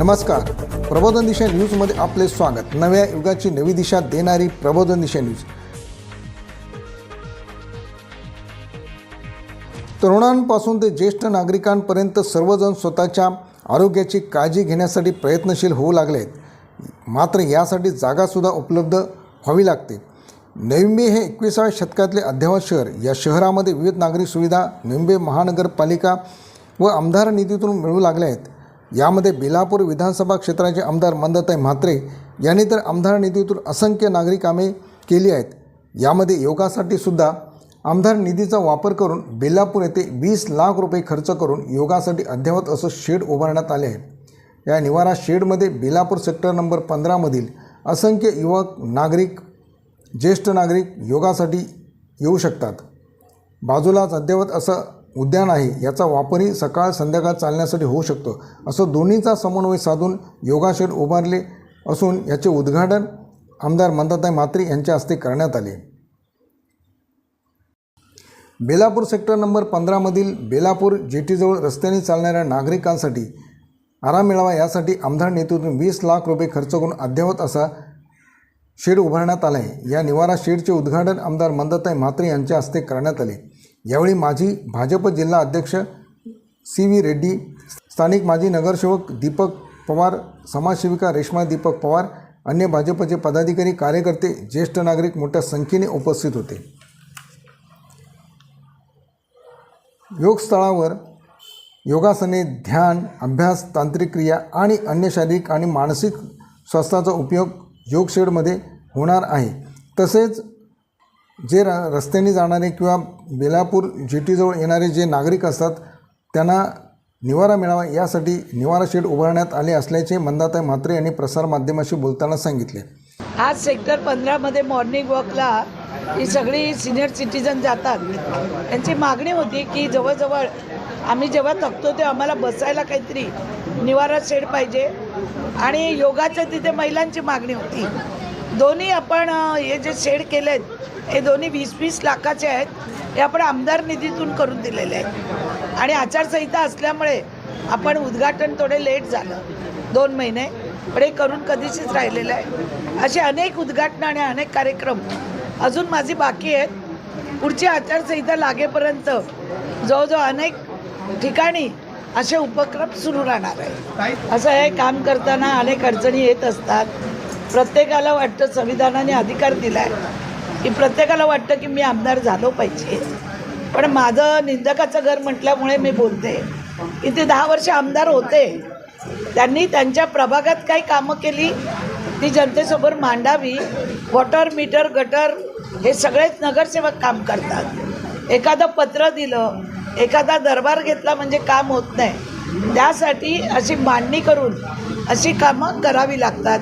नमस्कार. प्रबोधन दिशा न्यूजमध्ये आपले स्वागत. नव्या युगाची नवी दिशा देणारी प्रबोधन दिशा न्यूज तरुणांपासून ते ज्येष्ठ नागरिकांपर्यंत सर्वजण स्वतःच्या आरोग्याची काळजी घेण्यासाठी प्रयत्नशील होऊ लागले आहेत मात्र यासाठी जागासुद्धा उपलब्ध व्हावी लागते. नवी हे एकविसाव्या शतकातले अद्ययावत शहर. या शहरामध्ये विविध नागरिक सुविधा नवी महानगरपालिका व आमदार निधीतून मिळू लागल्या आहेत. यामध्ये बिलापूर विधानसभा क्षेत्राचे आमदार मंदताई म्हात्रे यांनी तर आमदार निधीतून असंख्य नागरी कामे केली आहेत. यामध्ये योगासाठी सुद्धा आमदार निधीचा वापर करून बेलापूर येथे वीस लाख रुपये खर्च करून योगासाठी अद्ययावत असं शेड उभारण्यात आले आहे. या निवारा शेडमध्ये बेलापूर सेक्टर नंबर पंधरामधील असंख्य युवक नागरिक ज्येष्ठ नागरिक योगासाठी येऊ शकतात. बाजूलाच अद्ययावत असं उद्यान आहे. याचा वापरही सकाळ संध्याकाळ चालण्यासाठी होऊ शकतो. असं दोन्हीचा समन्वय साधून योगा शेड उभारले असून याचे उद्घाटन आमदार मंदाताई म्हात्रे यांच्या हस्ते करण्यात आले. बेलापूर सेक्टर नंबर पंधरामधील बेलापूर जेटीजवळ रस्त्याने चालणाऱ्या नागरिकांसाठी आराम मिळावा यासाठी आमदार नेतृत्वातून वीस लाख रुपये खर्च करून अद्ययावत असा शेड उभारण्यात आला आहे या निवारा शेडचे उद्घाटन आमदार मंदताई म्हात्रे यांच्या हस्ते करण्यात आले. यावेळी माजी भाजप जिल्हा अध्यक्ष सी व्ही रेड्डी स्थानिक माजी नगरसेवक दीपक पवार समाजसेविका रेश्मा दीपक पवार अन्य भाजपचे पदाधिकारी कार्यकर्ते ज्येष्ठ नागरिक मोठ्या संख्येने उपस्थित होते. योगस्थळावर योगासने ध्यान अभ्यास तांत्रिक क्रिया आणि अन्य शारीरिक आणि मानसिक स्वास्थ्याचा उपयोग योगशेडमध्ये होणार आहे. तसेच जे र रस्त्याने जाणारे किंवा बेलापूर जेटीजवळ येणारे जे नागरिक असतात त्यांना निवारा मिळावा यासाठी निवारा शेड उभारण्यात आले असल्याचे मंदाताई म्हात्रे यांनी प्रसारमाध्यमाशी बोलताना सांगितले. आज सेक्टर पंधरामध्ये मॉर्निंग वॉकला ही सगळी सिनियर सिटीजन जातात. त्यांची मागणी होती की जवळजवळ आम्ही जेव्हा थकतो ते आम्हाला बसायला काहीतरी निवारा शेड पाहिजे. आणि योगाच्या तिथे महिलांची मागणी होती. दोन्ही आपण हे जे शेड केले आहेत हे दोन्ही वीस वीस लाखाचे आहेत. हे आपण आमदार निधीतून करून दिलेले आहेत. आणि आचारसंहिता असल्यामुळे आपण उद्घाटन थोडे लेट झालं. दोन महिने. पण हे करून कधीचीच राहिलेलं आहे असे अनेक उद्घाटनं आणि अनेक कार्यक्रम अजून माझी बाकी आहेत. पुढची आचारसंहिता लागेपर्यंत जवळजवळ अनेक ठिकाणी असे उपक्रम सुरू राहणार आहे असं हे काम करताना अनेक अडचणी येत असतात. प्रत्येकाला वाटतं संविधानाने अधिकार दिला आहे की प्रत्येकाला वाटतं की मी आमदार झालो पाहिजे. पण माझं निंदकाचं घर म्हटल्यामुळे मी बोलते. की ते दहा वर्ष आमदार होते. त्यांनी त्यांच्या प्रभागात काही कामं केली. ती जनतेसमोर मांडावी. वॉटर मीटर गटर हे सगळेच नगरसेवक काम करतात. एखादं पत्र दिलं एखादा दरबार घेतला म्हणजे काम होत नाही. त्यासाठी अशी मांडणी करून अशी कामं करावी लागतात.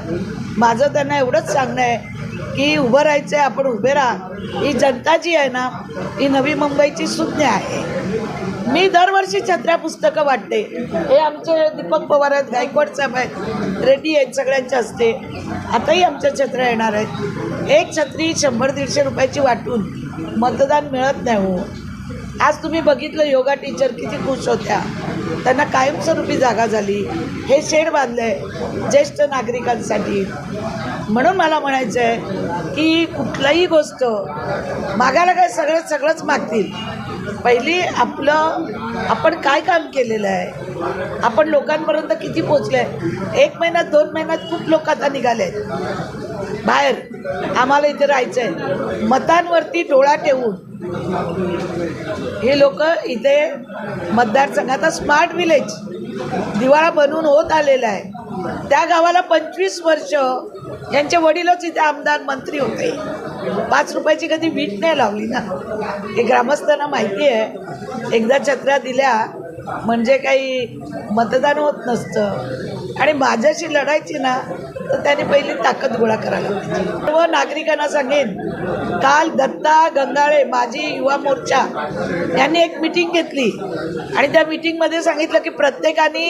माझं त्यांना एवढंच सांगणं आहे. की उभं राहायचं आहे आपण उभे राहा. ही जनता जी आहे ना ही नवी मुंबईची सुज्ञ आहे. मी दरवर्षी छत्र्या पुस्तकं वाटते. हे आमचे दीपक पवार आहेत गायकवाड साहेब आहेत रेड्डी आहेत सगळ्यांच्या असते. आताही आमच्या छत्र्या येणार आहेत. एक छत्री शंभर दीडशे रुपयाची वाटून मतदान मिळत नाही हो. आज तुम्ही बघितलं योगा टीचर किती खुश होत्या. त्यांना कायमस्वरूपी जागा झाली. हे शेड बांधलं आहे ज्येष्ठ नागरिकांसाठी. म्हणून मला म्हणायचं आहे की कुठलाही गोष्ट मागायला काय सगळं सगळंच मागतील. पहिली आपलं आपण काय काम केलेलं आहे? आपण लोकांपर्यंत किती पोचलं आहे एक महिन्यात दोन महिन्यात खूप लोक आता निघाले आहेत बाहेर. आम्हाला इथे राहायचं आहे मतांवरती डोळा ठेवून. हे लोक इथे मतदारसंघ आता स्मार्ट विलेज दिवाळा बनवून होत आलेला आहे. त्या गावाला पंचवीस वर्ष यांचे वडीलच इथे आमदार मंत्री होते. पाच रुपयाची कधी वीट नाही लावली ना. हे ग्रामस्थांना माहिती आहे. एकदा छत्र्या दिल्या म्हणजे काही मतदान होत नसतं. आणि माझ्याशी लढायची ना तर त्याने पहिली ताकद गोळा करायला पाहिजे सर्व नागरिकांना सांगेन काल दत्ता गंगाळे माजी युवा मोर्चा यांनी एक मिटिंग घेतली. आणि त्या मिटिंगमध्ये सांगितलं की प्रत्येकाने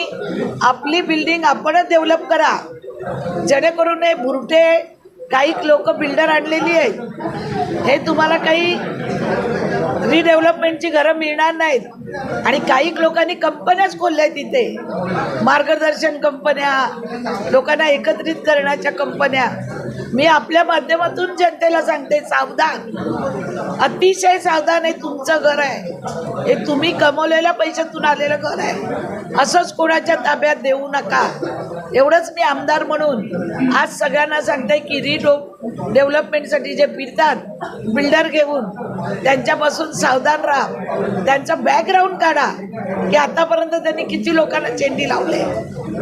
आपली बिल्डिंग आपणच डेव्हलप करा. जेणेकरून हे बुरटे काही लोक बिल्डर आणलेली आहेत. हे तुम्हाला काही रिडेव्हलपमेंटची घरं मिळणार नाहीत. आणि काही लोकांनी कंपन्याच खोलल्या तिथे. मार्गदर्शन कंपन्या लोकांना एकत्रित करण्याच्या कंपन्या मी आपल्या माध्यमातून जनतेला सांगते सावधान. अतिशय सावधान हे तुमचं घर आहे. हे तुम्ही कमवलेल्या पैशातून आलेलं घर आहे. असंच कोणाच्या ताब्यात देऊ नका. एवढंच मी आमदार म्हणून आज सगळ्यांना सांगते की रिडो डेव्हलपमेंटसाठी जे फिरतात बिल्डर घेऊन त्यांच्यापासून सावधान राहा. त्यांचा बॅकग्राऊंड काढा की आतापर्यंत त्यांनी किती लोकांना चेंडी लावले.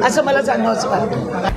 असं मला सांगावंसं वाटतं.